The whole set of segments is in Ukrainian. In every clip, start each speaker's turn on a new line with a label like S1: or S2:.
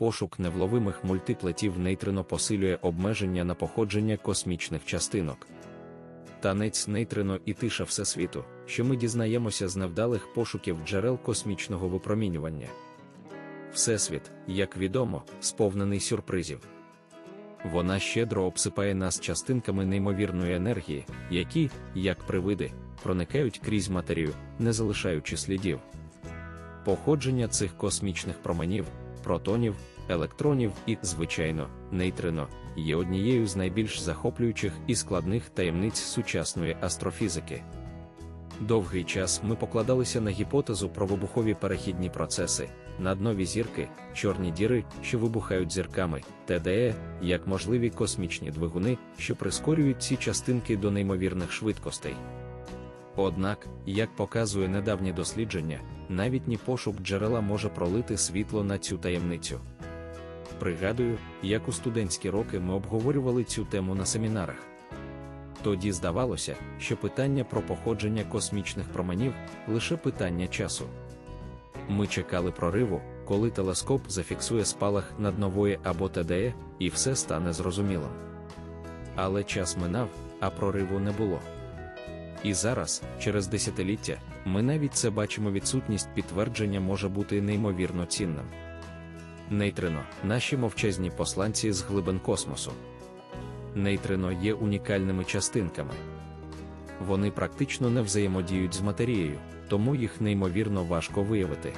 S1: пошук невловимих мультиплетів нейтрино посилює обмеження на походження космічних частинок. Танець нейтрино і тиша Всесвіту, що ми дізнаємося з невдалих пошуків джерел космічного випромінювання. Всесвіт, як відомо, сповнений сюрпризів. Вона щедро обсипає нас частинками неймовірної енергії, які, як привиди, проникають крізь матерію, не залишаючи слідів. Походження цих космічних променів, протонів, електронів і, звичайно, нейтрино є однією з найбільш захоплюючих і складних таємниць сучасної астрофізики. Довгий час ми покладалися на гіпотезу про вибухові перехідні процеси, наднові зірки, чорні діри, що вибухають зірками, ТДЕ, як можливі космічні двигуни, що прискорюють ці частинки до неймовірних швидкостей. Однак, як показує недавнє дослідження, навіть ні пошук джерела може пролити світло на цю таємницю. Пригадую, як у студентські роки ми обговорювали цю тему на семінарах. Тоді здавалося, що питання про походження космічних променів лише питання часу. Ми чекали прориву, коли телескоп зафіксує спалах над нової або ТДЕ, і все стане зрозумілим. Але час минав, а прориву не було. І зараз, через десятиліття, ми навіть це бачимо відсутність підтвердження може бути неймовірно цінним. Нейтрино наші мовчазні посланці з глибин космосу. Нейтрино є унікальними частинками. Вони практично не взаємодіють з матерією, тому їх неймовірно важко виявити.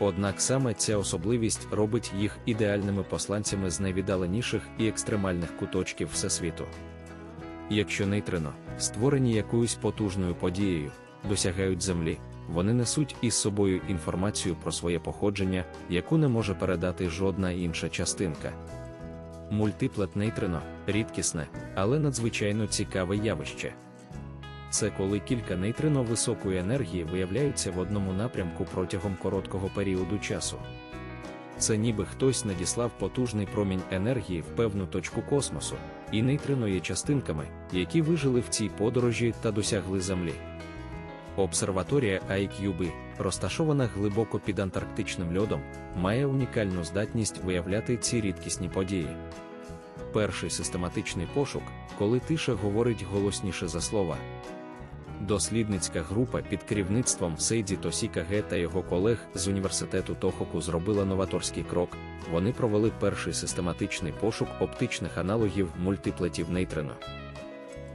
S1: Однак саме ця особливість робить їх ідеальними посланцями з найвіддаленіших і екстремальних куточків Всесвіту. Якщо нейтрино, створені якоюсь потужною подією, досягають Землі, вони несуть із собою інформацію про своє походження, яку не може передати жодна інша частинка. Мультиплет нейтрино рідкісне, але надзвичайно цікаве явище. Це коли кілька нейтрино високої енергії виявляються в одному напрямку протягом короткого періоду часу. Це ніби хтось надіслав потужний промінь енергії в певну точку космосу, і нейтрино є частинками, які вижили в цій подорожі та досягли Землі. Обсерваторія IQB, розташована глибоко під антарктичним льодом, має унікальну здатність виявляти ці рідкісні події. Перший систематичний пошук, коли тиша говорить голосніше за слова. Дослідницька група під керівництвом Сейді Тосіка Ге та його колег з університету Тохоку зробила новаторський крок. Вони провели перший систематичний пошук оптичних аналогів мультиплетів нейтрино.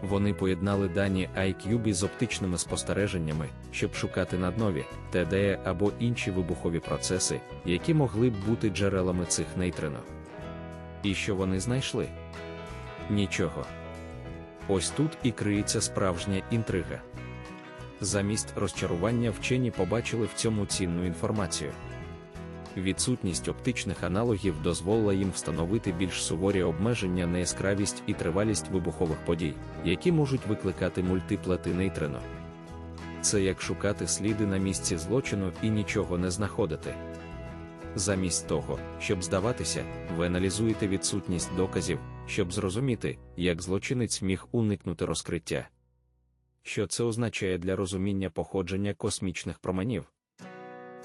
S1: Вони поєднали дані IQB з оптичними спостереженнями, щоб шукати наднові, ТДЕ або інші вибухові процеси, які могли б бути джерелами цих нейтрино. І що вони знайшли? Нічого. Ось тут і криється справжня інтрига. Замість розчарування вчені побачили в цьому цінну інформацію. Відсутність оптичних аналогів дозволила їм встановити більш суворі обмеження на яскравість і тривалість вибухових подій, які можуть викликати мультиплети нейтрино. Це як шукати сліди на місці злочину і нічого не знаходити. Замість того, щоб здаватися, ви аналізуєте відсутність доказів, щоб зрозуміти, як злочинець міг уникнути розкриття. Що це означає для розуміння походження космічних променів?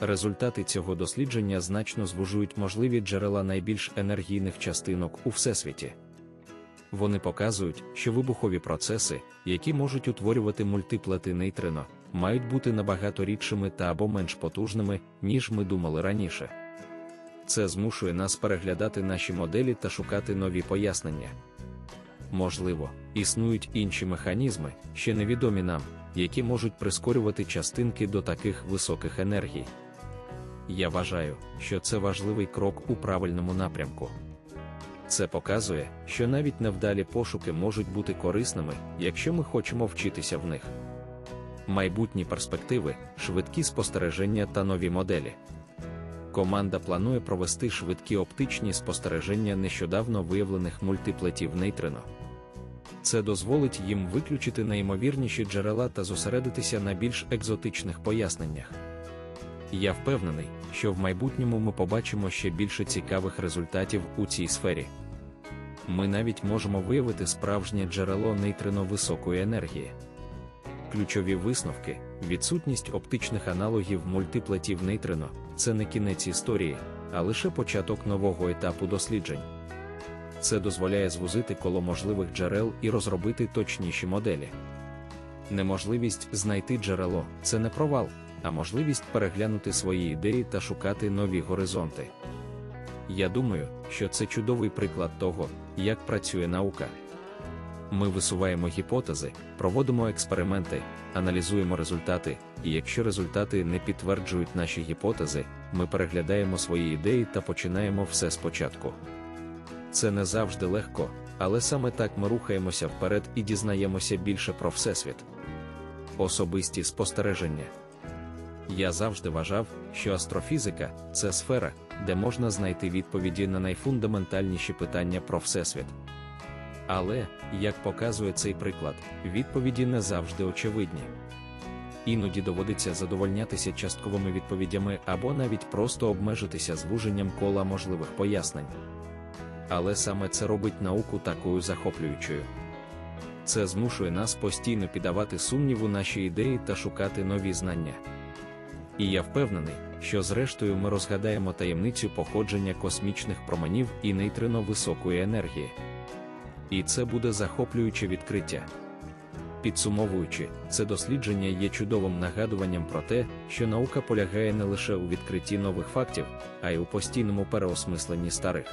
S1: Результати цього дослідження значно звужують можливі джерела найбільш енергійних частинок у всесвіті. Вони показують, що вибухові процеси, які можуть утворювати мультиплети нейтрино, мають бути набагато рідшими та або менш потужними, ніж ми думали раніше. Це змушує нас переглядати наші моделі та шукати нові пояснення. Можливо, існують інші механізми, ще невідомі нам, які можуть прискорювати частинки до таких високих енергій. Я вважаю, що це важливий крок у правильному напрямку. Це показує, що навіть невдалі пошуки можуть бути корисними, якщо ми хочемо вчитися в них. Майбутні перспективи, швидкі спостереження та нові моделі. Команда планує провести швидкі оптичні спостереження нещодавно виявлених мультиплетів нейтрино. Це дозволить їм виключити найімовірніші джерела та зосередитися на більш екзотичних поясненнях. Я впевнений, що в майбутньому ми побачимо ще більше цікавих результатів у цій сфері. Ми навіть можемо виявити справжнє джерело нейтрино високої енергії. Ключові висновки, відсутність оптичних аналогів мультиплетів нейтрино це не кінець історії, а лише початок нового етапу досліджень. Це дозволяє звузити коло можливих джерел і розробити точніші моделі. Неможливість знайти джерело це не провал, а можливість переглянути свої ідеї та шукати нові горизонти. Я думаю, що це чудовий приклад того, як працює наука. Ми висуваємо гіпотези, проводимо експерименти, аналізуємо результати, і якщо результати не підтверджують наші гіпотези, ми переглядаємо свої ідеї та починаємо все спочатку. Це не завжди легко, але саме так ми рухаємося вперед і дізнаємося більше про Всесвіт. Особисті спостереження. Я завжди вважав, що астрофізика це сфера, де можна знайти відповіді на найфундаментальніші питання про Всесвіт. Але, як показує цей приклад, відповіді не завжди очевидні. Іноді доводиться задовольнятися частковими відповідями або навіть просто обмежитися звуженням кола можливих пояснень. Але саме це робить науку такою захоплюючою. Це змушує нас постійно піддавати сумніву наші ідеї та шукати нові знання. І я впевнений, що зрештою ми розгадаємо таємницю походження космічних променів і нейтрино високої енергії. І це буде захоплююче відкриття. Підсумовуючи, це дослідження є чудовим нагадуванням про те, що наука полягає не лише у відкритті нових фактів, а й у постійному переосмисленні старих.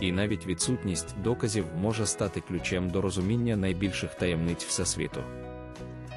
S1: І навіть відсутність доказів може стати ключем до розуміння найбільших таємниць Всесвіту.